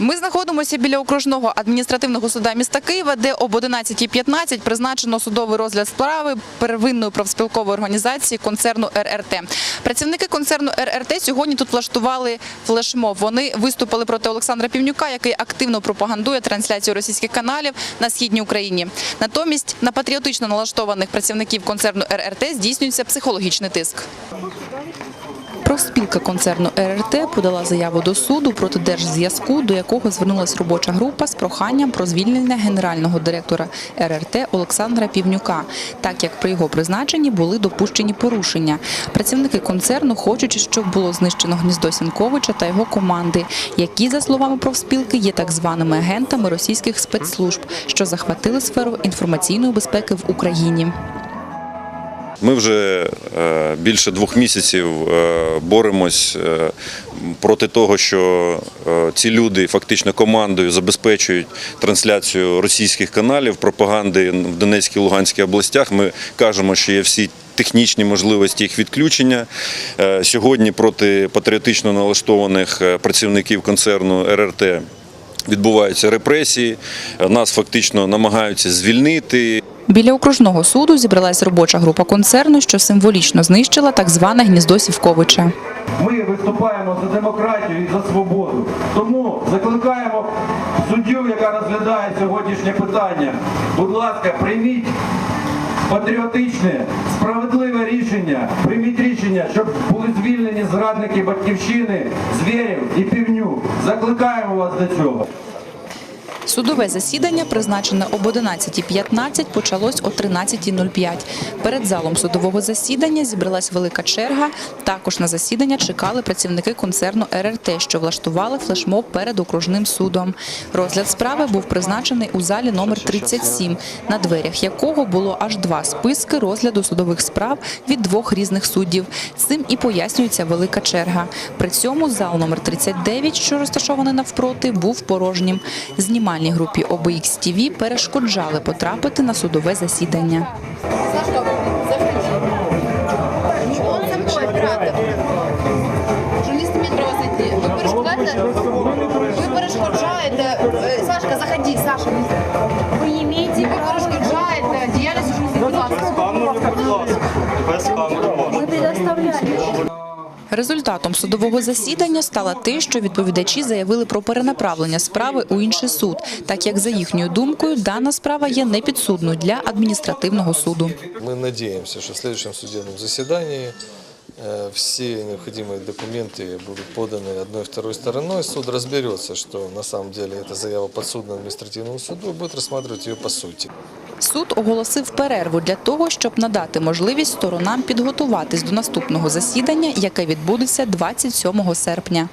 Ми знаходимося біля окружного адміністративного суда міста Києва, де об 11.15 призначено судовий розгляд справи первинної профспілкової організації концерну РРТ. Працівники концерну РРТ сьогодні тут влаштували флешмоб. Вони виступили проти Олександра Півнюка, який активно пропагандує трансляцію російських каналів на східній Україні. Натомість на патріотично налаштованих працівників концерну РРТ здійснюється психологічний тиск. Профспілка концерну РРТ подала заяву до суду проти Держзв'язку, до якого звернулася робоча група з проханням про звільнення генерального директора РРТ Олександра Півнюка, так як при його призначенні були допущені порушення. Працівники концерну хочуть, щоб було знищено гніздо Сінковича та його команди, які, за словами профспілки, є так званими агентами російських спецслужб, що захватили сферу інформаційної безпеки в Україні. Ми вже е, більше двох місяців е, боремось е, проти того, що ці люди фактично командою забезпечують трансляцію російських каналів, пропаганди в Донецькій Луганській областях. Ми кажемо, що є всі. Технічні можливості їх відключення сьогодні проти патріотично налаштованих працівників концерну РРТ відбуваються репресії. Нас фактично намагаються звільнити. Біля окружного суду зібралась робоча група концерну, що символічно знищила так зване гніздо Сівковича. Ми виступаємо за демократію і за свободу. Тому закликаємо суддю, яка розглядає сьогоднішнє питання. Будь ласка, прийміть патріотичне, справедливе рішення. Прийміть рішення, щоб були звільнені зрадники батьківщини, звірів і півню. Закликаємо вас до цього. Судове засідання, призначене об 11.15, почалось о 13.05. Перед залом судового засідання зібралась велика черга. Також на засідання чекали працівники концерну РРТ, що влаштували флешмоб перед окружним судом. Розгляд справи був призначений у залі номер 37, на дверях якого було аж два списки розгляду судових справ від двох різних суддів. Цим і пояснюється велика черга. При цьому зал номер 39, що розташований навпроти, був порожнім. Знімальній групі OBX TV перешкоджали потрапити на судове засідання. Сашка. Ви перешкоджаєте? Сашка, заходи, Саша. Ви ви перешкоджаєте діяльність. Будь ласка. Ми предоставляємо. Результатом судового засідання стало те, що відповідачі заявили про перенаправлення справи у інший суд, так як за їхньою думкою дана справа є непідсудною для адміністративного суду. Мы надеемся, что в следующем судебном заседании э, все необходимые документы будут поданы одной и второй стороной. Суд разберется, что на самом деле эта заява подсудна административному суду и будет рассматривать ее по сути. Суд оголосив перерву для того, щоб надати можливість сторонам підготуватись до наступного засідання, яке відбудеться 27 серпня.